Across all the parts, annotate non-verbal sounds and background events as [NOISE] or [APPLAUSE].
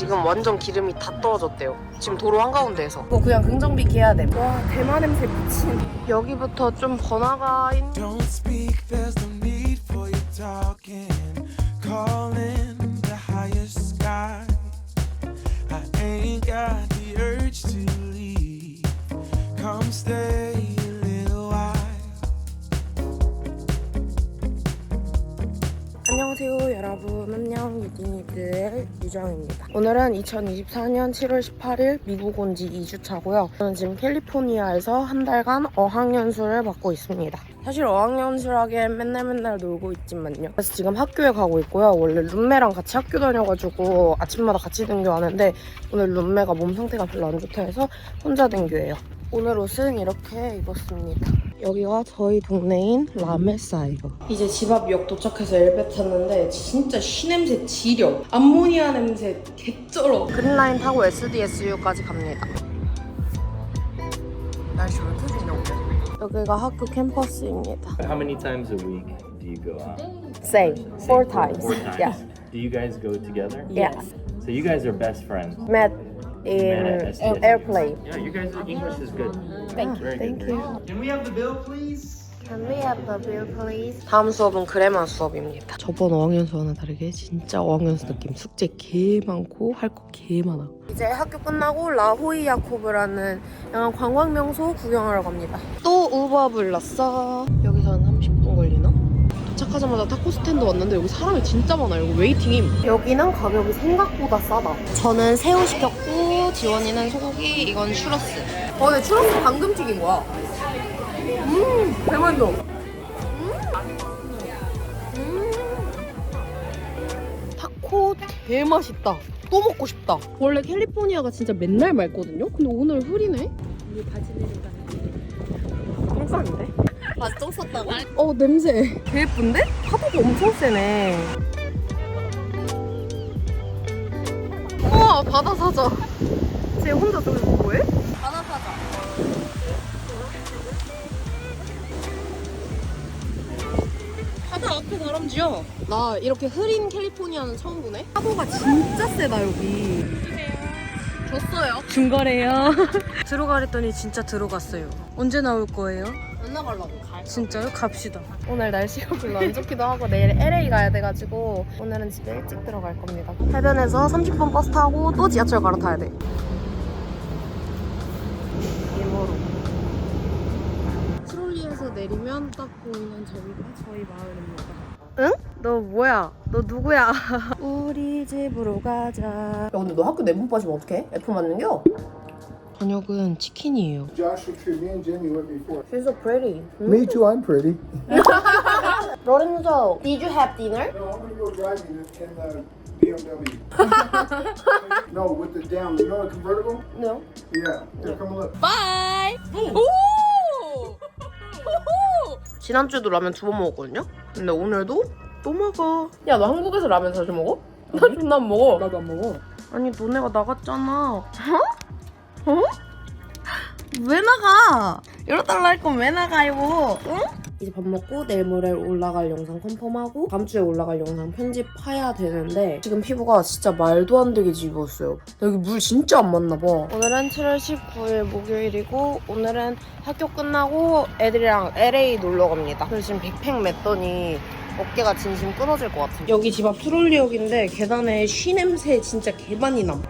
지금 완전 기름이 다 떨어졌대요. 지금 도로 한가운데에서. 이거 그냥 긍정비기 해야 돼. 와 대만 냄새 미친. 여기부터 좀 번화가 인 Don't speak, there's no need for you talking. Calling the highest sky. I ain't got the urge to leave. Come stay 안녕하세요 여러분. 안녕 유진이들. 유정입니다. 오늘은 2024년 7월 18일 미국 온 지 2주차고요. 저는 지금 캘리포니아에서 한 달간 어학연수를 받고 있습니다. 사실 어학연수라기엔 맨날 맨날 놀고 있지만요. 그래서 지금 학교에 가고 있고요. 원래 룸메랑 같이 학교 다녀가지고 아침마다 같이 등교하는데 오늘 룸메가 몸 상태가 별로 안 좋다 해서 혼자 등교해요 오늘 옷은 이렇게 입었습니다. 여기가 저희 동네인 라메사예요. 이제 집 앞역 도착해서 엘베 탔는데 진짜 쉬냄새 지려. 암모니아 냄새 개쩔어. 그린라인 타고 SDSU까지 갑니다. 날씨 왜 이렇게 좋냐? 여기가 학교 캠퍼스입니다. How many times a week do you go out? Same. Four times. Four times. Yeah. Do you guys go together? Yes. So you guys are best friends. Met in airplane. Yeah, you guys' English is good. Thank you. Very Thank good. you. Can we have the bill, please? Can we have the bill, please? 다음 수업은 그래만 수업입니다. 저번 어학연수와는 다르게 진짜 어학연수 느낌 숙제 개 많고 할 거 개 많아. 이제 학교 끝나고 라호이 야코브라는 약간 관광 명소 구경하러 갑니다. 또 우버 불렀어. 여기서 한 30분 걸리나? 도착하자마자 타코 스탠드 왔는데 여기 사람이 진짜 많아요. 여기 웨이팅임. 여기는 가격이 생각보다 싸다. 저는 새우 시켰고 지원이는 소고기, 이건 추러스. 어, 근데 추러스 방금 튀긴 거야. 음, 대만도. 타코 개 맛있다. 또 먹고 싶다. 원래 캘리포니아가 진짜 맨날 맑거든요. 근데 오늘 흐리네. 우리 바지 내린다. 똥 쌌는데? 똥 썼다고? 어 냄새. 개 예쁜데? 파도가 엄청 세네. 우와 바다 사자. 쟤 혼자 저기 뭐해? 바다 사자 바다 앞에 다람쥐야. 나 이렇게 흐린 캘리포니아는 처음 보네. 파도가 진짜 세다 여기. 줬어요 중거래요. [LAUGHS] 들어가랬더니 진짜 들어갔어요. 언제 나올 거예요? 안 나가려고 갈 진짜요? 갑시다. 오늘 날씨가 별로 안 좋기도 하고 내일 LA 가야 돼가지고 오늘은 집에 일찍 들어갈 겁니다. 해변에서 30분 버스 타고 또 지하철 갈아타야 돼. 예모로. 트롤리에서 내리면 딱 보이는 저기가 저희 마을입니다. 응? 너 뭐야? 너 누구야? 우리 집으로 가자. 야 근데 너 학교 내분 빠지면 어떡해? F 맞는겨? 저녁은 치킨이에요. Joshua Tree, me and Jimmy went before. She's so pretty. Me too, I'm pretty. Lorenzo, did you have dinner? No, I'm gonna go driving in, in the BMW. no, with the down, you know the convertible? No. Yeah, here, come look. 바이 지난주에도 라면 두 번 먹었거든요? 근데 오늘도 또 먹어. 야, 너 한국에서 라면 자주 먹어? 나 존나 안 먹어. 나도 안 먹어. 아니, 너네가 나갔잖아. 어? 어? 왜 나가? 이러달라 할 건 왜 나가요? 응? 이제 밥 먹고 내일 모레 올라갈 영상 컨펌하고 다음 주에 올라갈 영상 편집해야 되는데 지금 피부가 진짜 말도 안 되게 지웠어요. 여기 물 진짜 안 맞나 봐. 오늘은 7월 19일 목요일이고 오늘은 학교 끝나고 애들이랑 LA 놀러 갑니다. 그래서 지금 빅팩 맸더니 어깨가 진심 끊어질 것 같아요. 여기 집 앞 트롤리역인데 계단에 쉬 냄새 진짜 개 많이 남.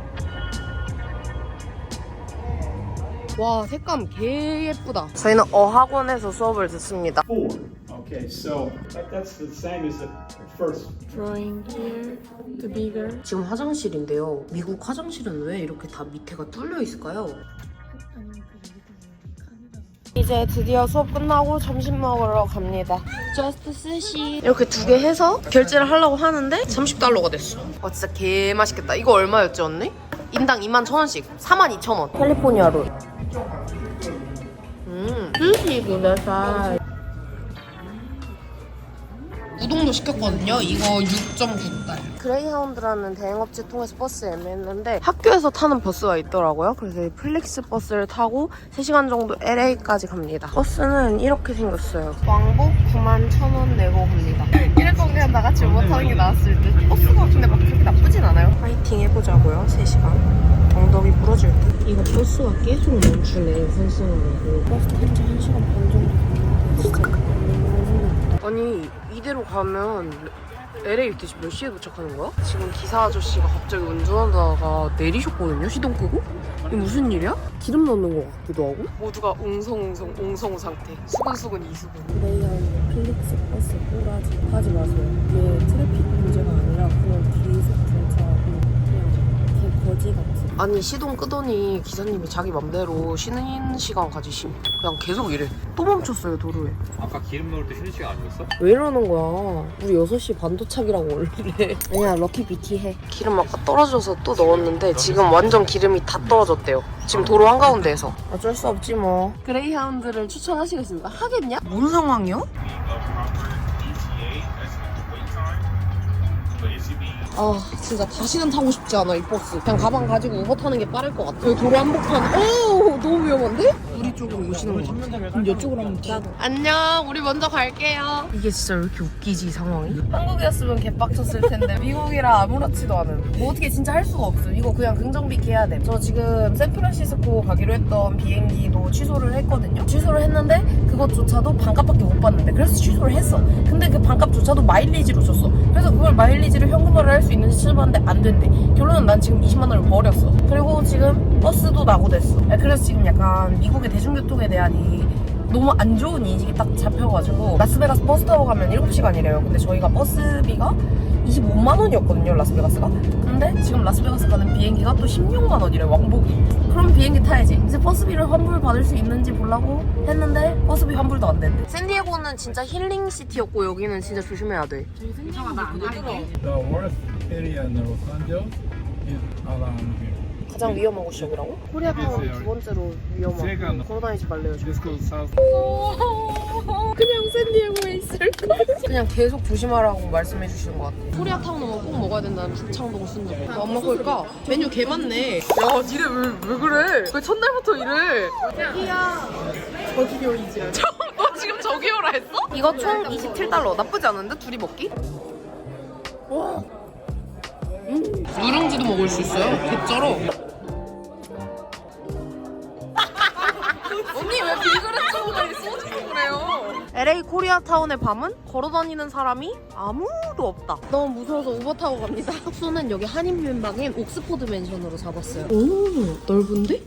와 색감 개 예쁘다. 저희는 어학원에서 수업을 듣습니다. four. Okay, so that, that's the same as the first. Drawing here, the bigger. 지금 화장실인데요. 미국 화장실은 왜 이렇게 다 밑에가 뚫려 있을까요? 이제 드디어 수업 끝나고 점심 먹으러 갑니다. Just 스시 이렇게 두 개 해서 결제를 하려고 하는데 30달러가 됐어. 와 진짜 개 맛있겠다. 이거 얼마였지 언니? 인당 2만 천 원씩 4만 2천 원. 캘리포니아 롤. 음, 스시 구다사이. 우동도 시켰거든요. 이거 6.9달러. 그레이하운드라는 대행업체 통해서 버스 예매했는데 학교에서 타는 버스가 있더라고요. 그래서 이 플릭스 버스를 타고 3시간 정도 LA까지 갑니다. 버스는 이렇게 생겼어요. 왕복 9만 1천 원 내고 갑니다. 이랬던 게 그냥 나같이 못하는 게 나았을 듯. 버스가 근데 막 그렇게 나쁘진 않아요. 파이팅 해보자고요. 3시간. 엉덩이 부러질 듯. 이거 버스가 계속 멈추네. 환승하고. 버스 탄 지 1시간 반 정도. 진짜. 아니 이대로 가면 LA 대체 몇 시에 도착하는 거야? 지금 기사 아저씨가 갑자기 운전하다가 내리셨거든요. 시동 끄고. 이게 무슨 일이야? 기름 넣는 것 같기도 하고. 모두가 웅성웅성 웅성 상태. 수근수근 이수근. 레이한 필릭스 버스 꼬라지 하지 마세요. 이게 트래픽 문제가 아니라 그냥 계속 아니 시동 끄더니 기사님이 자기 맘대로 쉬는 시간 가지심. 그냥 계속 이래. 또 멈췄어요 도로에. 아까 기름 넣을 때 쉬는 시간 아니었어? 왜 이러는 거야? 우리 6시 반 도착이라고 원래. 아니야 럭키 비티 해. 기름 아까 떨어져서 또 넣었는데 지금 완전 기름이 다 떨어졌대요. 지금 도로 한가운데에서. 어쩔 수 없지 뭐. 그레이하운드를 추천하시겠습니까? 하겠냐? 뭔 상황이요? 아 진짜 다시는 타고 싶지 않아 이 버스. 그냥 가방 가지고 우버 타는 게 빠를 것 같아. 여기 도로 한복판. 오 너무 위험한데? 우리 쪽으로 오시는 거 같아 그럼 이쪽으로 한번 타 안녕 우리 먼저 갈게요. 이게 진짜 왜 이렇게 웃기지 상황이? 한국이었으면 개빡쳤을 텐데 미국이라 아무렇지도 않은. 뭐 어떻게 진짜 할 수가 없음. 이거 그냥 긍정비기 해야 돼저 지금 샌프란시스코 가기로 했던 비행기도 취소를 했거든요. 취소를 했는데 그것조차도 반값밖에 못 받는데 그래서 취소를 했어. 근데 그 반값조차도 마일리지로 줬어. 그래서 그걸 마일리지로 현금화를 할 수 있는지 찾아봤는데 안 된대. 결론은 난 지금 20만 원을 버렸어. 그리고 지금 버스도 낙오됐어. 그래서 지금 약간 미국의 대중교통에 대한 이 너무 안 좋은 인식이 딱 잡혀가지고 라스베가스 버스 타고 가면 7시간이래요. 근데 저희가 버스비가 25만 원이었거든요 라스베가스가. 근데 지금 라스베가스 가는 비행기가 또 16만 원이래 왕복이. 그럼 비행기 타야지. 이제 버스비를 환불 받을 수 있는지 보려고 했는데 버스비 환불도 안 된대 샌디에고는 진짜 힐링 시티였고 여기는 진짜 조심해야 돼. The worst area in Los Angeles is around here. 가장 위험한 곳이 여기라고? 코리아타운 두 번째로 위험하고. 걸어다니지 말래요. [LAUGHS] 그냥 샌디에고에 있을 거 그냥 계속 조심하라고 말씀해 주시는 것 같아요 코리아 타운 오면 꼭 먹어야 된다는 북창동 순두부 뭐안 먹을까? 메뉴 개 많네 야 니네 왜, 왜 그래? 왜 첫날부터 이래 자기야 저기요 이제 너 지금 저기요라 했어? 이거 총 27달러 나쁘지 않은데? 둘이 먹기? 와 음, 누룽지도 먹을 수 있어요 개쩔어 [LAUGHS] 언니 왜 빌그레트 빨리 소주고 그래요? LA 코리아타운의 밤은 걸어다니는 사람이 아무도 없다. 너무 무서워서 우버 타고 갑니다. 숙소는 여기 한인민박인 옥스포드 맨션으로 잡았어요. 오 넓은데?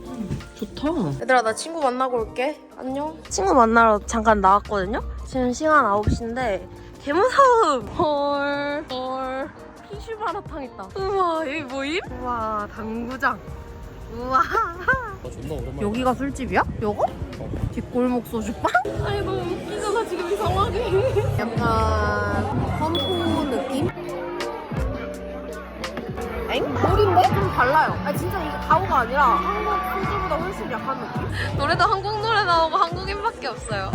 좋다. 얘들아 나 친구 만나고 올게. 안녕. 친구 만나러 잠깐 나왔거든요. 지금 시간 9시인데 개무서움. 헐. 헐. 피쉬 마라탕 있다. 우와 여기 뭐임? 우와 당구장. 우와. 여기가 술집이야? 요거? 뒷골목 소주빵? 아니 너무 웃기잖아 지금 이 상황이 약간 펌프 느낌? 엥? 물인데? 좀 달라요 아니 진짜 이게 가오가 아니라 한국 소주보다 훨씬 약한 느낌? 노래도 한국 노래 나오고 한국인밖에 없어요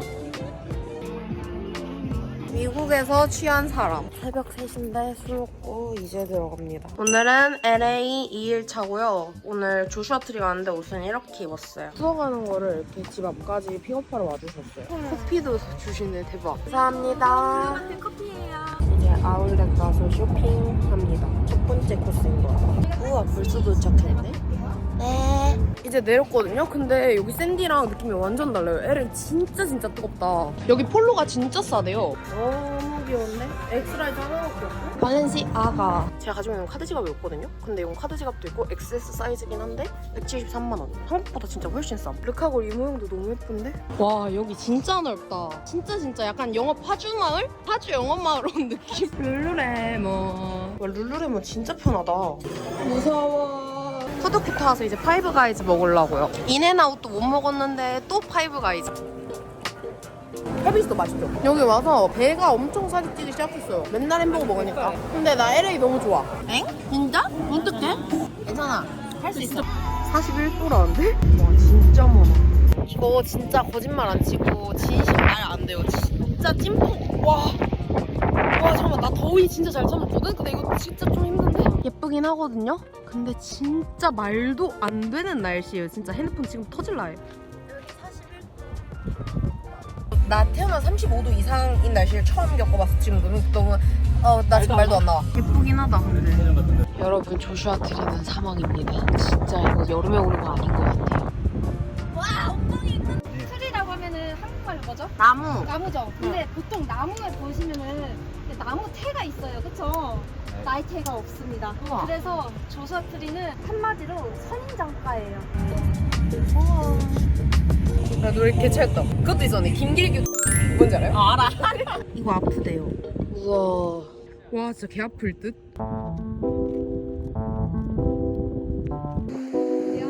미국에서 취한 사람. 새벽 3시인데 술 먹고 이제 들어갑니다. 오늘은 LA 2일차고요. 오늘 조슈아 트리 가는데 옷은 이렇게 입었어요. 수어 가는 거를 이렇게 집 앞까지 픽업하러 와주셨어요. 커피도 주시네 대박. 감사합니다. 커피예요. 이제 아울렛 가서 쇼핑합니다. 첫 번째 코스인 것 같아요. 우와 벌써 도착했네 네. 이제 내렸거든요. 근데 여기 샌디랑 느낌이 완전 달라요. LA 진짜 진짜 뜨겁다. 여기 폴로가 진짜 싸대요. 너무 귀여운데? 엑스라이즈 하나밖에 없고. 발렌시아가 제가 가지고 있는 카드 지갑이 없거든요. 근데 이건 카드 지갑도 있고 XS 사이즈긴 한데 173만 원. 한국보다 진짜 훨씬 싸. 르카골 이 모양도 너무 예쁜데? 와 여기 진짜 넓다. 진짜 진짜 약간 영어 파주 마을? 파주 영어 마을 온 느낌. 룰루레몬. 와 룰루레몬 진짜 편하다. 무서워. 푸드코트 와서 이제 파이브 가이즈 먹으려고요. 인앤아웃도 못 먹었는데 또 파이브 가이즈. 헬비스도 맛있죠? 여기 와서 배가 엄청 살이 찌기 시작했어요. 맨날 햄버거 먹으니까. 근데 나 LA 너무 좋아. 엥? 진짜? 어떡해? 괜찮아. 할 수 있어. 41도라는데? 와 진짜 많아. 이거 진짜 거짓말 안 치고 진심 말 안 돼요. 진짜 찐폭. 와. 와 잠깐만 나 더위 진짜 잘 참았거든? 근데 이거 진짜 좀 힘든데? 예쁘긴 하거든요? 근데 진짜 말도 안 되는 날씨예요 진짜 핸드폰 지금 터질라 해 나 태어나 35도 이상인 날씨를 처음 겪어봤어 지금 너무, 너무 어, 나 지금 말도 안 나와. 예쁘긴 하다, 근데. 여러분, 조슈아 트리는 사망입니다. 진짜 이거 여름에 오는 거 아닌 것 같아요. 트리라고 하면은 한국말로 뭐죠? 나무. 나무죠. 근데 보통 나무에 보시면은 나무 태가 있어요. 그쵸? 나이 태가 없습니다. 우와. 그래서 조수아 트리는 한마디로 선인장가예요. 나 노래 개차였다. 그것도 있었네. 김길규. 뭔지 알아요? 알아. 이거 아프대요. 우와. 와, 진짜 개 아플 듯? 이야,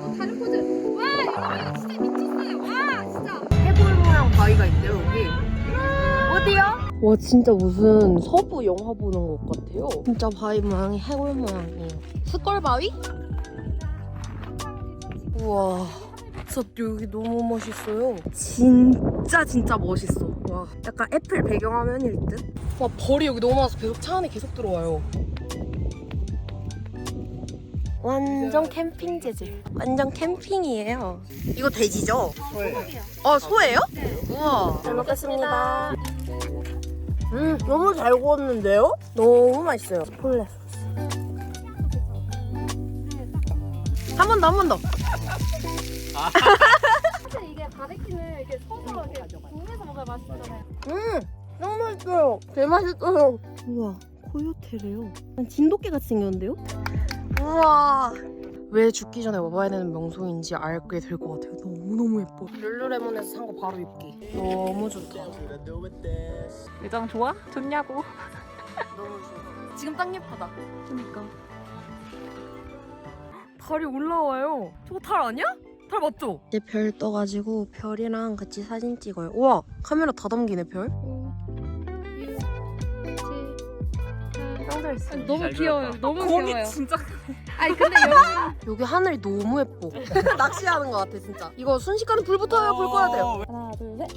또 다른 포즈. 와, 여러분 진짜 미쳤어요. 와, 진짜. 해골 모양 바위가 있대요, 여기. 어디요? 와, 진짜 무슨 서부 영화 보는 것 같아요. 진짜 바위 모양이 해골 모양이에요. 스컬 바위? 우와. 진짜 여기 너무 멋있어요. 진짜 진짜 멋있어. 와, 약간 애플 배경화면일 듯? 와, 벌이 여기 너무 많아서 계속 차 안에 계속 들어와요. 완전 캠핑 재질. 완전 캠핑이에요. 이거 돼지죠? 어, 소예요? 우와. 잘 먹겠습니다. 음, 너무 잘 구웠는데요? 너무 맛있어요. 폴레 소스. 한번 더, 한 번 더. 사실 이게 바베큐는 이렇게 서서 이렇게 국내에서 먹어야 맛있잖아요. 음, 너무 맛있어요. 제일 맛있어요. 우와, 코요테래요. 진돗개 같이 생겼는데요? 우와. 왜 죽기 전에 와봐야 되는 명소인지 알게 될 것 같아요. 너무 너무 예뻐. 룰루레몬에서 산 거 바로 입기. 너무 좋다. 의정 좋아? 좋냐고. 너무 [LAUGHS] 좋아. 지금 딱 예쁘다. 그니까. 달이 올라와요. 저거 달 아니야? 달 맞죠? 이제 별 떠가지고 별이랑 같이 사진 찍어요. 우와, 카메라 다 담기네 별. 짱잘 있어. 너무 귀여워요. 너무 귀여워요. 진짜 아니 근데 여기 [LAUGHS] 여기 하늘이 너무 예뻐. [LAUGHS] 낚시하는 것 같아 진짜. 이거 순식간에 불 붙어요. 불 꺼야 돼요. 하나 둘 셋.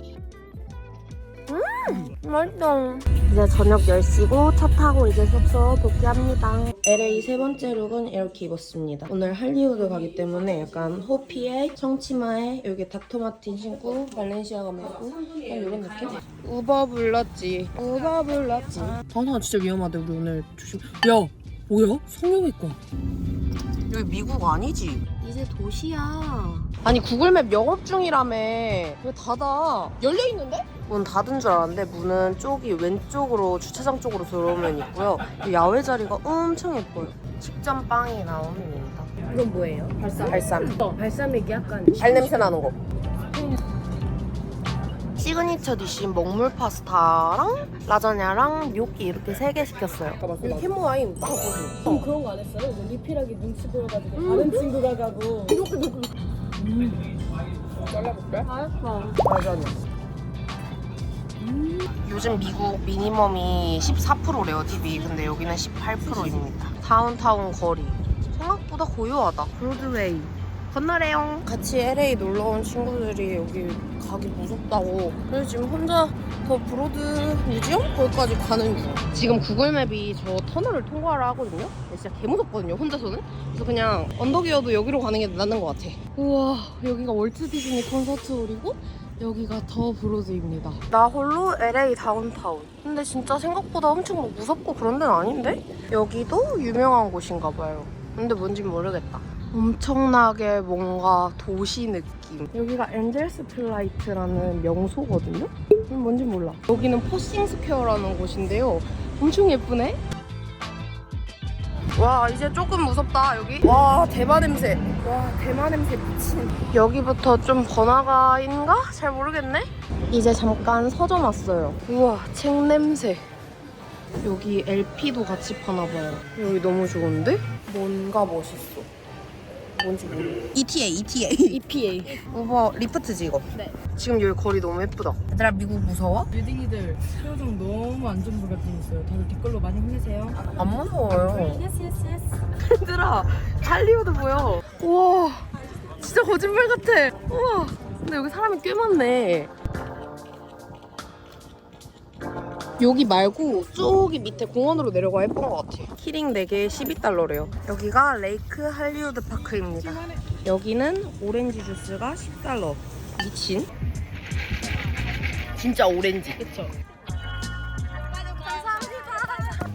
맛있다. 이제 저녁 10시고 차 타고 이제 숙소 복귀합니다. LA 세 번째 룩은 이렇게 입었습니다. 오늘 할리우드 가기 때문에 약간 호피에 청치마에 여기 닥터마틴 신고 발렌시아가 메고 이런 느낌? 우버 불렀지. 우버 불렀지. 방송 진짜 위험하대 우리 오늘 조심. 야 뭐야? 성형외과. 여기 미국 아니지? 이제 도시야. 아니 구글맵 영업 중이라며. 왜 닫아? 열려 있는데? 문 닫은 줄 알았는데 문은 쪽이 왼쪽으로 주차장 쪽으로 들어오면 있고요. 이 야외 자리가 엄청 예뻐요. 직전 빵이 나옵니다. 이건 뭐예요? 발삼. 발삼. 발삼이 약간 발 냄새 나는 거. 시그니처 디쉬 먹물 파스타랑 라자냐랑 뇨끼 이렇게 세 개 시켰어요. 여기 캐모와인 딱 보세요. 좀 그런 거 안 했어요? 뭐 리필하기 눈치 보여가지고 다른 친구가 가고 잘라볼게. 라자냐. 요즘 미국 미니멈이 14%래요 TV 근데 여기는 18%입니다. 다운타운 거리. 생각보다 고요하다. 브로드웨이. 건너래요. 같이 LA 놀러 온 친구들이 여기 가기 무섭다고. 그래서 지금 혼자 더 브로드 뮤지엄? 거기까지 가는 중. 지금 구글맵이 저 터널을 통과를 하거든요? 진짜 개무섭거든요 혼자서는. 그래서 그냥 언덕이어도 여기로 가는 게 낫는 것 같아. 우와 여기가 월트 디즈니 콘서트 홀이고 여기가 더 브로드입니다. 나 홀로 LA 다운타운. 근데 진짜 생각보다 엄청 막 무섭고 그런 데는 아닌데? 여기도 유명한 곳인가 봐요. 근데 뭔진 모르겠다. 엄청나게 뭔가 도시 느낌. 여기가 엔젤스 플라이트라는 명소거든요? 음, 뭔진 몰라. 여기는 포싱 스퀘어라는 곳인데요. 엄청 예쁘네? 와 이제 조금 무섭다 여기. 와 대마 냄새. 와 대마 냄새 미친. 여기부터 좀 번화가인가? 잘 모르겠네. 이제 잠깐 서점 왔어요. 우와 책 냄새. 여기 LP도 같이 파나봐요. 여기 너무 좋은데? 뭔가 멋있어 뭔지 모르 ETA ETA EPA 우버 리프트지 이거? 네. 지금 여기 거리 너무 예쁘다. 얘들아 미국 무서워? 유딩이들 표정 너무 안 좋은 것 있어요. 다들 댓글로 많이 힘내세요. 안 무서워요. 예스 예스 예스 얘들아 할리우드 보여. 우와 진짜 거짓말 같아. 우와 근데 여기 사람이 꽤 많네 여기 말고 저기 밑에 공원으로 내려가 예쁜 것 같아 키링 4개에 12달러래요 여기가 레이크 할리우드 파크입니다 여기는 오렌지 주스가 10달러 미친 진짜 오렌지 그쵸?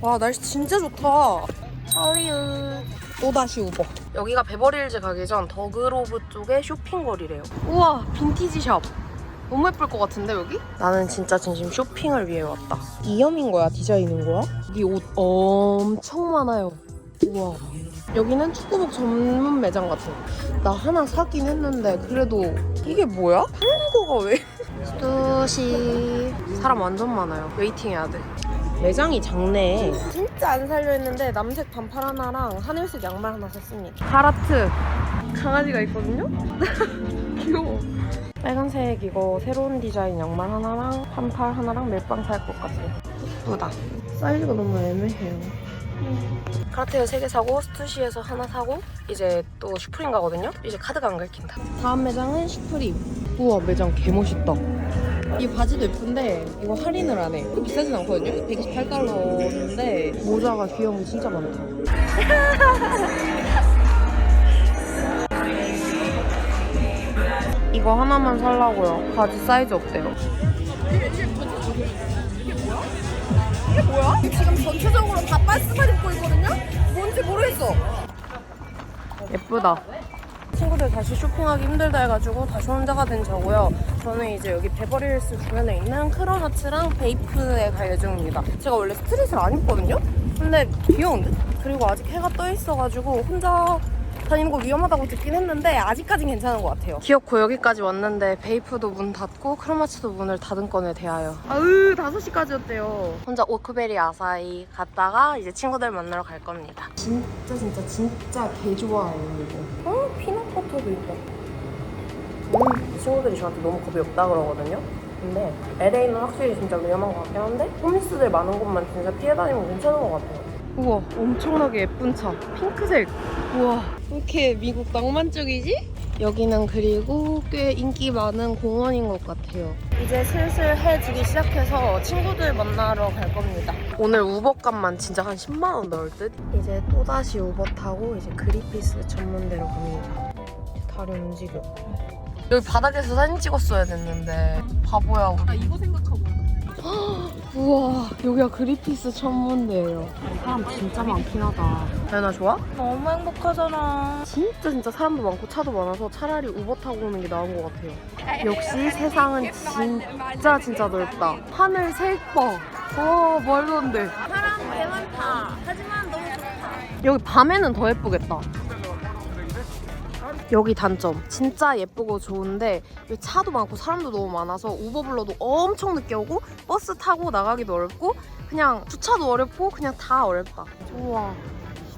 와 날씨 진짜 좋다. 할리우드. 또다시 우버. 여기가 베버리힐즈 가기 전 더그로브 쪽의 쇼핑거리래요. 우와 빈티지 샵. 너무 예쁠 것 같은데 여기? 나는 진짜 진심 쇼핑을 위해 왔다. 이염인 거야? 디자인인 거야? 여기 옷 엄청 많아요. 우와. 여기는 축구복 전문 매장 같은 거. 나 하나 사긴 했는데 그래도 이게 뭐야? 한국어가 왜? 스투시 사람 완전 많아요. 웨이팅 해야 돼. 매장이 작네. 진짜 안 살려 했는데 남색 반팔 하나랑 하늘색 양말 하나 샀습니다. 카라트 강아지가 있거든요. [LAUGHS] 귀여워. 빨간색 이거 새로운 디자인 양말 하나랑 반팔 하나랑 멜빵 살 것 같아요. 예쁘다. 사이즈가 너무 애매해요. 카라테를 3개 사고 스투시에서 하나 사고 이제 또 슈프림 가거든요. 이제 카드가 안 긁힌다. 다음 매장은 슈프림. 우와 매장 개멋있다. 이 바지도 예쁜데 이거 할인을 안 해. 그 비싸진 않거든요. 128달러인데 모자가 귀여운 게 진짜 많다. [LAUGHS] 이거 하나만 살라고요. 바지 사이즈 없대요. 이게 뭐야? 지금 전체적으로 다 빨스만 입고 있거든요? 뭔지 모르겠어. 예쁘다. 친구들 다시 쇼핑하기 힘들다 해가지고 다시 혼자가 된 저고요. 저는 이제 여기 베버리힐스 주변에 있는 크로너츠랑 베이프에 갈 예정입니다. 제가 원래 스트릿을 안 입거든요? 근데 귀여운데? 그리고 아직 해가 떠 있어가지고 혼자 다니는 거 위험하다고 듣긴 했는데 아직까진 괜찮은 것 같아요. 귀엽고 여기까지 왔는데 베이프도 문 닫고 크로마츠도 문을 닫은 건에 대하여 아으 5시까지였대요. 혼자 오크베리 아사히 갔다가 이제 친구들 만나러 갈 겁니다. 진짜 진짜 진짜 개 좋아해요 이거. 어? 피넛버터도 있다. 음, 친구들이 저한테 너무 겁이 없다 그러거든요. 근데 LA는 확실히 진짜 위험한 것 같긴 한데 홈리스들 많은 곳만 진짜 피해 다니면 괜찮은 것 같아요. 우와 엄청나게 예쁜 차. 핑크색. 우와. 왜 이렇게 미국 낭만적이지? 여기는 그리고 꽤 인기 많은 공원인 것 같아요. 이제 슬슬 해 지기 시작해서 친구들 만나러 갈 겁니다. 오늘 우버 값만 진짜 한 10만 원 넣을 듯? 이제 또다시 우버 타고 이제 그리피스 전문대로 갑니다. 다리 움직여. 여기 바닥에서 사진 찍었어야 됐는데. 바보야 나 이거 생각하고 우와 여기가 그리피스 천문대예요 사람 진짜 많긴 하다 다현아 좋아? 너무 행복하잖아. 진짜 진짜 사람도 많고 차도 많아서 차라리 우버 타고 오는 게 나은 것 같아요 역시 세상은 진짜 진짜 넓다 하늘 색봐 와 말도 안돼 사람 개 많다. 하지만 너무 좋다. 여기 밤에는 더 예쁘겠다. 여기 단점. 진짜 예쁘고 좋은데 차도 많고 사람도 너무 많아서 우버 불러도 엄청 늦게 오고 버스 타고 나가기도 어렵고 그냥 주차도 어렵고 그냥 다 어렵다. 우와.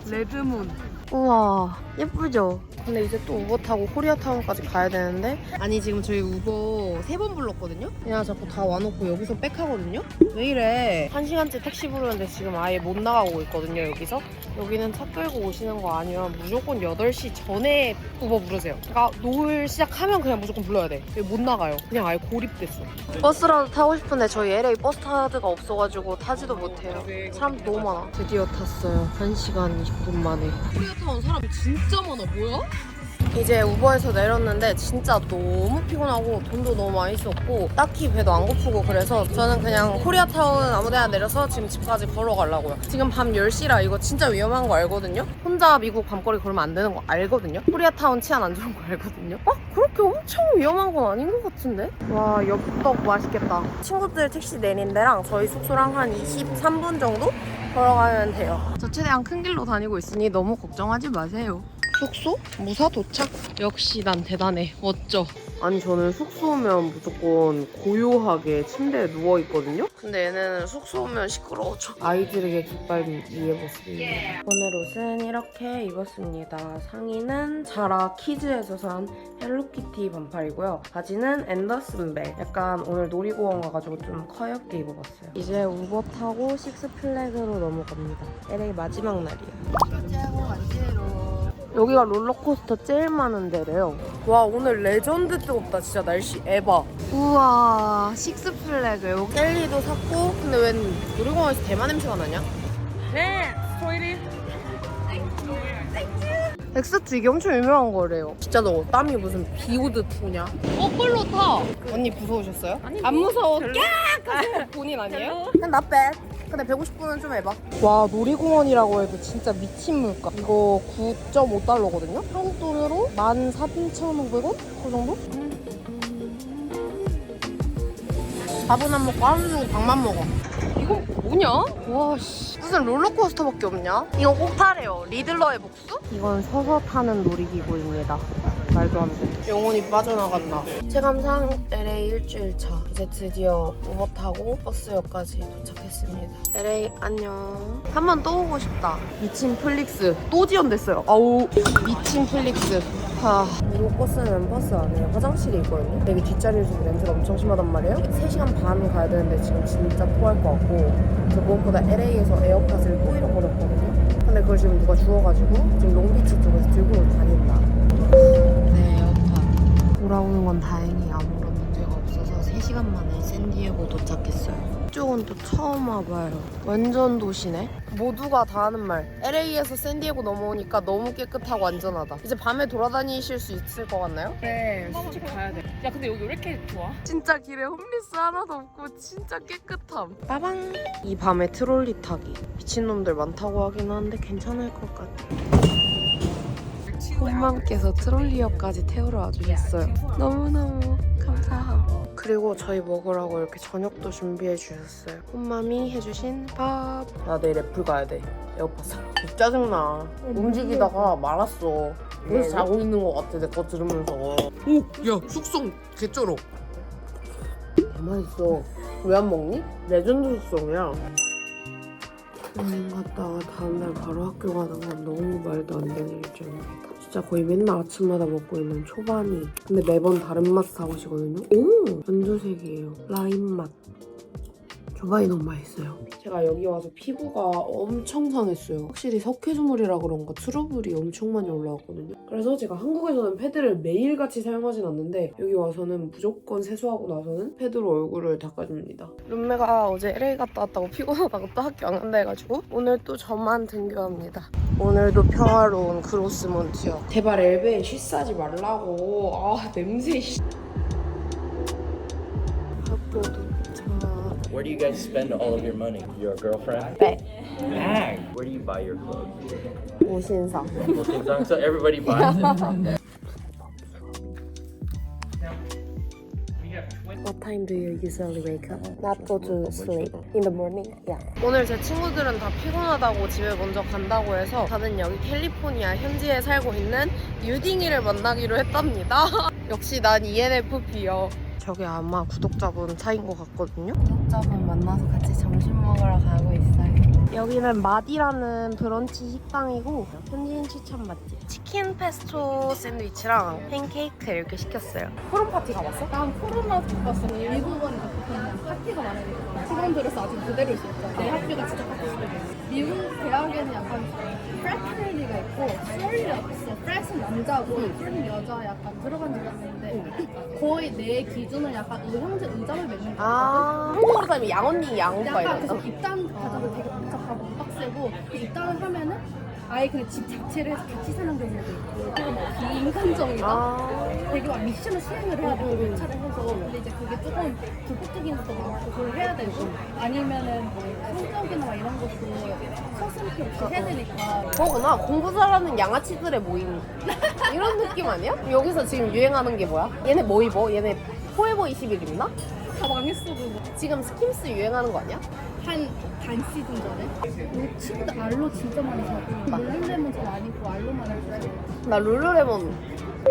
레드문 우와 예쁘죠? 근데 이제 또 우버 타고 코리아타운까지 가야 되는데? 아니 지금 저희 우버 세 번 불렀거든요? 그냥 자꾸 다 와놓고 여기서 빽하거든요? 왜 이래? 한 시간째 택시 부르는데 지금 아예 못 나가고 있거든요 여기서? 여기는 차 끌고 오시는 거 아니면 무조건 8시 전에 우버 부르세요. 그러니까 노을 시작하면 그냥 무조건 불러야 돼. 여기 못 나가요. 그냥 아예 고립됐어. 버스라도 타고 싶은데 저희 LA 버스 카드가 없어가지고 타지도 못해요. 사람도 너무 많아. 드디어 탔어요. 1시간 20분 만에 코리아타운 사람 진짜 많아 뭐야? 이제 우버에서 내렸는데 진짜 너무 피곤하고 돈도 너무 많이 썼고 딱히 배도 안 고프고 그래서 저는 그냥 코리아타운 아무데나 내려서 지금 집까지 걸어가려고요. 지금 밤 10시라 이거 진짜 위험한 거 알거든요? 혼자 미국 밤거리 걸으면 안 되는 거 알거든요? 코리아타운 치안 안 좋은 거 알거든요? 어? 그렇게 엄청 위험한 건 아닌 것 같은데? 와 엽떡 맛있겠다. 친구들 택시 내린 데랑 저희 숙소랑 한 23분 정도 걸어가면 돼요. 저 최대한 큰 길로 다니고 있으니 너무 걱정하지 마세요. 숙소? 무사 도착? 역시 난 대단해. 멋져. 아니 저는 숙소 오면 무조건 고요하게 침대에 누워 있거든요. 근데 얘네는 숙소 오면 시끄러워져. 아이들에게 깃발린 이의 모습입니다. 오늘 옷은 이렇게 입었습니다. 상의는 자라 키즈에서 산 헬로키티 반팔이고요. 바지는 앤더슨백. 약간 오늘 놀이공원 가가지고 좀 커엽게 입어봤어요. 이제 우버 타고 식스플래그로 넘어갑니다. LA 마지막 날이에요. 여기가 롤러코스터 제일 많은 데래요. 와 오늘 레전드 뜨겁다 진짜 날씨 에바. 우와 식스플래그 여기 젤리도 샀고 근데 웬 놀이공원에서 대만 냄새가 나냐? 네, 토이리. 엑스트 이게 엄청 유명한 거래요. 진짜 너 땀이 무슨 비 오듯 오냐? 거꾸로 타. 언니 무서우셨어요? 안 무서워. 깍! 거 본인 아니에요? 난 not bad. 근데 150분은 좀 해봐. 와 놀이공원이라고 해도 진짜 미친 물가. 이거 9.5달러거든요. 한국 돈으로 14,500원? 그 정도? 밥은 안 먹고 하루 종일 밥만 먹어. 이건 뭐냐? 와, 씨. 무슨 롤러코스터밖에 없냐? 이거 꼭 타래요. 리들러의 복수? 이건 서서 타는 놀이기구입니다. 말도 안 돼. 영혼이 빠져나간다. 체감상 LA 일주일 차. 이제 드디어 우버 타고 버스역까지 도착했습니다. LA 안녕. 한 번 또 오고 싶다. 미친 플릭스. 또 지연됐어요. 아우, 미친 플릭스. 하. 미국 버스는 버스 안에 화장실이 있거든요. 되게 뒷자리에서 냄새가 엄청 심하단 말이에요. 3시간 반 가야 되는데 지금 진짜 토할 것 같고. 저 무엇보다 LA에서 에어팟을 또 잃어버렸거든요. 근데 그걸 지금 누가 주워가지고 지금 롱비치 쪽에서 들고 다닌다. 돌아오는 건 다행히 아무런 문제가 없어서 3시간 만에 샌디에고 도착했어요. 이쪽은 또 처음 와봐요. 완전 도시네. 모두가 다 하는 말. LA에서 샌디에고 넘어오니까 너무 깨끗하고 안전하다. 이제 밤에 돌아다니실 수 있을 것 같나요? 네, 솔직히 가야 돼. 야, 근데 여기 왜 이렇게 좋아? 진짜 길에 홈리스 하나도 없고 진짜 깨끗함. 빠방. 이 밤에 트롤리 타기. 미친놈들 많다고 하긴 하는데 괜찮을 것 같아. 홈맘께서 트롤리역까지 태우러 와주셨어요. 너무너무 감사하고. 그리고 저희 먹으라고 이렇게 저녁도 준비해 주셨어요. 홈맘이 해주신 밥. 나 내일 애플 가야 돼. 에어팟 사. 짜증나. 움직이다가 말았어. 그래서 자고 있는 것 같아. 내 거 들으면서. 오, 야, 숙성 개쩔어. 맛있어. 왜 안 먹니? 레전드 숙성이야. 여행 갔다가 다음날 바로 학교 가는 건 너무 말도 안 되는 일정입니다. 진짜 거의 맨날 아침마다 먹고 있는 초바니. 근데 매번 다른 맛 사오시거든요. 오! 연두색이에요. 라임 맛. 초바니 너무 맛있어요. 제가 여기 와서 피부가 엄청 상했어요. 확실히 석회수물이라 그런가 트러블이 엄청 많이 올라왔거든요. 그래서 제가 한국에서는 패드를 매일같이 사용하진 않는데 여기 와서는 무조건 세수하고 나서는 패드로 얼굴을 닦아줍니다. 룸메가 어제 LA 갔다 왔다고 피곤하다고 또 학교 안 간다 해가지고 오늘 또 저만 등교합니다. 오늘도 평화로운 그로스몬트요. 제발 엘베에 쉬싸지 말라고. 아 냄새 씨. 학교 도착. Where do you guys spend all of your money? Your girlfriend? 네. Bag. Where do you buy your clothes? 오신상. Well, so everybody buys it. What time do you usually wake up? Not go to sleep in the morning. Yeah. 오늘 제 친구들은 다 피곤하다고 집에 먼저 간다고 해서 저는 여기 캘리포니아 현지에 살고 있는 유딩이를 만나기로 했답니다. 역시 난 E ENFP요. 저게 아마 구독자분 차인 것 같거든요. 구독자분 만나서 같이 점심 먹으러 가고 있어요. 여기는 마디라는 브런치 식당이고 현지인 추천 맛집. 치킨 페스토 샌드위치랑 팬케이크 이렇게 시켰어요. 포럼 파티 가봤어? 난 코로나 못 봤어. 그냥 파티가 많으니까 직원들에서 아직 그대로 있었죠. 내 학교가 진짜 파티 미국 대학에는 약간 프레트리가 있고 솔리가 있어. 프레스는 남자고 솔리 여자 약간 들어간 적이 있는데 거의 내 기준은 약간 의형제 의자를 맺는 거 아 한국으로 따지면 양언니 양오빠 약간 이랬어. 그래서 입단 과정이 되게 복잡하고 빡세고 그 입단을 하면은 아예 그냥 집 자체를 같이 사는 경우도 있고 그리고 뭐 비인간적이다 아 되게 막 미션을 수행을 해야 되고 교차를 해서 근데 이제 그게 조금 불법적인 것도 많고 그걸 해야 되고 아니면은 뭐 성적이나 막 이런 것도 서슴피 없이 해야 되니까 그거구나 공부 잘하는 양아치들의 모임 이런 느낌 아니야? 여기서 지금 유행하는 게 뭐야? 얘네 뭐 입어? 얘네 포에버 21 입나? 다 망했어 그거 지금 스킴스 유행하는 거 아니야? 한 반 시즌 전에? 우리 친구들 알로 진짜 많이 사고 룰루레몬 잘안 입고 알로만 입고. 나 룰루레몬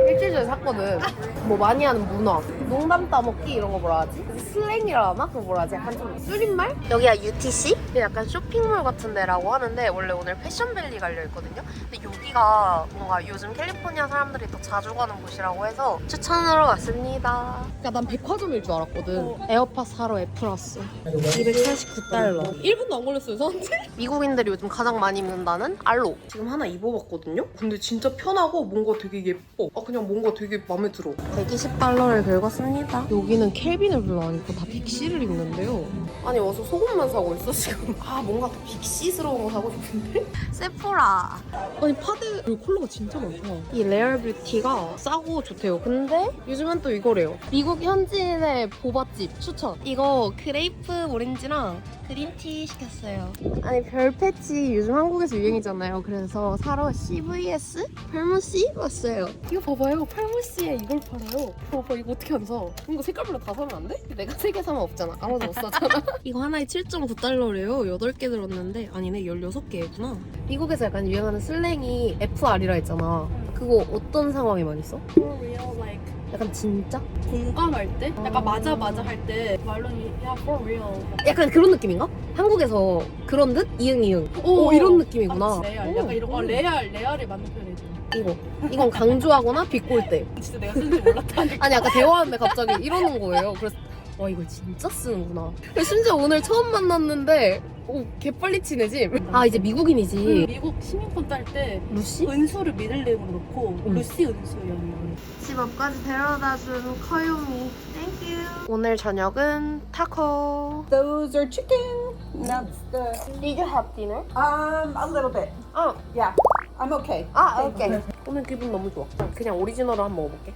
일주일 전에 샀거든. 뭐 많이 하는 문화 농담 따먹기 이런 거 뭐라 하지? 슬랭이라 하나? 그거 뭐라 하지? 약간 좀 줄임말? 여기가 UTC? 약간 쇼핑몰 같은 데라고 하는데 원래 오늘 패션밸리 갈려 있거든요. 근데 여기가 뭔가 요즘 캘리포니아 사람들이 더 자주 가는 곳이라고 해서 추천으로 왔습니다. 그러니까 난 백화점일 줄 알았거든. 에어팟 사러 애플 왔어 249달러. 1분도 안 걸렸어요 저한테? [LAUGHS] 미국인들이 요즘 가장 많이 입는다는 알로. 지금 하나 입어봤거든요? 근데 진짜 편하고 뭔가 되게 예뻐. 아 그냥 뭔가 되게 마음에 들어. 120달러를 긁었 습니다. 여기는 켈빈을 별로 안 입고 다 빅시를 입는데요. 아니 와서 속옷만 사고 있어 지금? [LAUGHS] 아 뭔가 더 빅시스러운 거 사고 싶은데? [LAUGHS] 세포라. 아니 파데 그리고 컬러가 진짜 많다 이 레어 뷰티가 싸고 좋대요. 근데 요즘은 또 이거래요. 미국 현지인의 보바집 추천. 이거 그레이프 오렌지랑 그 그린티 시켰어요. 아니 별 패치 요즘 한국에서 유행이잖아요. 그래서 사러 CVS 펠무시 왔어요. 이거 봐봐요. 펠무시에 이걸 팔아요. 봐봐 이거 어떻게 안 사? 이거 색깔별로 다 사면 안 돼? 내가 세 개 사면 없잖아. 아무도 못 사잖아. [LAUGHS] 이거 하나에 7.9달러래요. 8개 들었는데 아니네 16개구나. 미국에서 약간 유행하는 슬랭이 FR이라 했잖아. 그거 어떤 상황에 많이 써? For real, like 약간 진짜? 공감할 때? 약간 맞아 맞아 할 때 말론이 야 for real. 약간 그런 느낌인가? 한국에서 그런 듯? 이응 이응. 오, 이런 느낌이구나. 맞지, 레알. 약간 이런 거 오. 레알 레알에 맞는 표현이지. 이거 이건 강조하거나 비꼴 때 [LAUGHS] 진짜 내가 쓰는지 몰랐다니까. 아니 아까 대화하는데 갑자기 이러는 거예요 그래서 와 이걸 진짜 쓰는구나 심지어 오늘 처음 만났는데 오 개빨리 친해지 아 이제 미국인이지 미국 시민권 딸 때 루시? 은수를 미들네임으로 놓고 응. 루시 은수였나. 집 앞까지 데려다준 커요미 땡큐 오늘 저녁은 타코 Those are chicken. That's the Did you have dinner? um a little bit. 아, Yeah, I'm okay. 아 오케이 오늘 기분 너무 좋아 그냥 오리지널로 한번 먹어볼게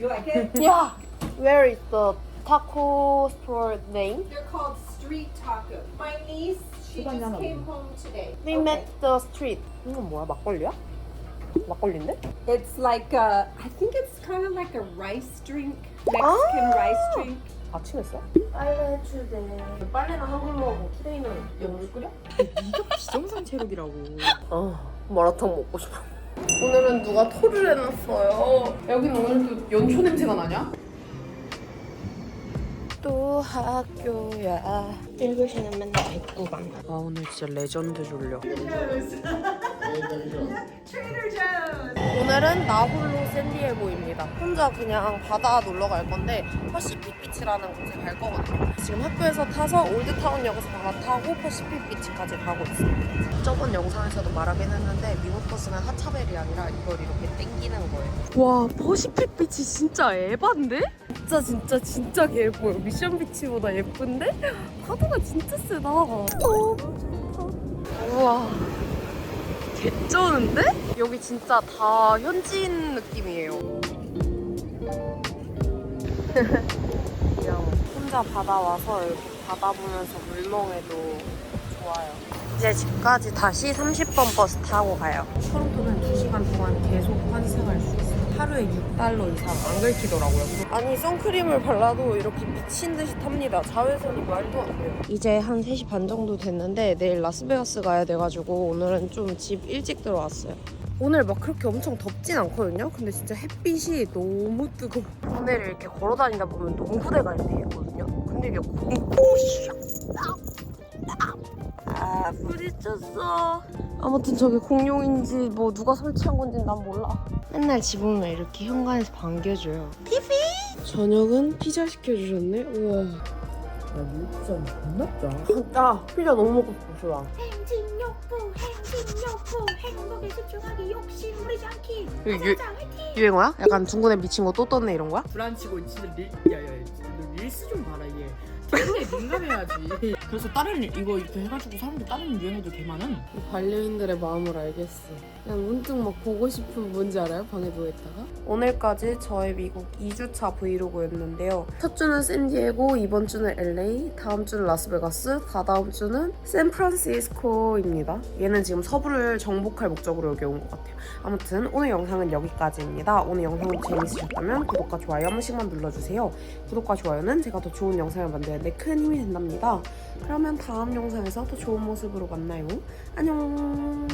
You like it? 야 Where is the taco store name? They're called street tacos. My niece, home today. We met the street 이건 뭐야 막걸리야? 막걸리인데? It's like a, I think it's kind of like a rice drink, Mexican rice drink. 아침 했어? 빨래 해주대 빨래는 한글 먹고 투데이는 영어를 끓여? 비정상 체력이라고 어 마라탕 먹고 싶어 오늘은 누가 토를 해놨어요 여기는 오늘도 연초 냄새가 나냐? 또 학교야 7시는 맨날 109반 아 오늘 진짜 레전드 졸려 오늘은 나 홀로 샌디에고입니다. 혼자 그냥 바다 놀러 갈 건데 퍼시픽 비치라는 곳에 갈 거거든요. 지금 학교에서 타서 올드타운 역에서 바로 타고 퍼시픽 비치까지 가고 있습니다. 저번 영상에서도 말하긴 했는데 미국 버스는 하차벨이 아니라 이걸 이렇게 땡기는 거예요. 와 퍼시픽 비치 진짜 에반데? 진짜 진짜 진짜 개 예뻐요. 미션 비치보다 예쁜데 [GASPS] 파도가 진짜 세다. 너무 좋다. 우와. 개쩌는데? 여기 진짜 다 현지인 느낌이에요. 그냥 혼자 바다 와서 이렇게 바다 보면서 물멍해도 좋아요. 이제 집까지 다시 30번 버스 타고 가요. 토론토는 2시간 동안 계속 환승할 수 있어요. 하루에 6달러 이상 안 긁히더라고요. 아니 선크림을 발라도 이렇게 미친 듯이 탑니다. 자외선이 말도 안 돼요. 이제 한 3시 반 정도 됐는데 내일 라스베가스 가야 돼가지고 오늘은 좀 집 일찍 들어왔어요. 오늘 막 그렇게 엄청 덥진 않거든요. 근데 진짜 햇빛이 너무 뜨거워. 오늘 이렇게 걸어 다니다 보면 농부대가 이렇게 있거든요. 근데 이게 공포시 아 부딪혔어. 아무튼 저게 공룡인지 뭐 누가 설치한 건지 난 몰라. 맨날 집 오면 이렇게 현관에서 반겨줘요. 티피! 저녁은 피자 시켜주셨네. 우와. 아 피자 너무 먹고 싶어 좋아. 행진욕구 행진욕구 행복에 집중하기 욕심 부리지 않기 유, 유, 유행어야? 약간 중간에 미친 거 또 떴네 이런 거야? 불안치고 진짜 릴, 야야 진짜 너 릴스 좀 봐라 얘 최근에 민감해야지 [LAUGHS] 그래서 다른 이거 이렇게 해가지고 사람들 다른 유행어들 개 많은 반려인들의 마음을 알겠어. 그냥 문득 막 보고 싶은 뭔지 알아요? 방에 누워있다가? 오늘까지 저의 미국 2주차 브이로그였는데요. 첫 주는 샌디에고, 이번 주는 LA, 다음 주는 라스베가스, 다다음 주는 샌프란시스코입니다. 얘는 지금 서부를 정복할 목적으로 여기 온 것 같아요. 아무튼 오늘 영상은 여기까지입니다. 오늘 영상이 재밌으셨다면 구독과 좋아요 한 번씩만 눌러주세요. 구독과 좋아요는 제가 더 좋은 영상을 만드는 데 큰 힘이 된답니다. 그러면 다음 영상에서 더 좋은 모습으로 만나요. 안녕.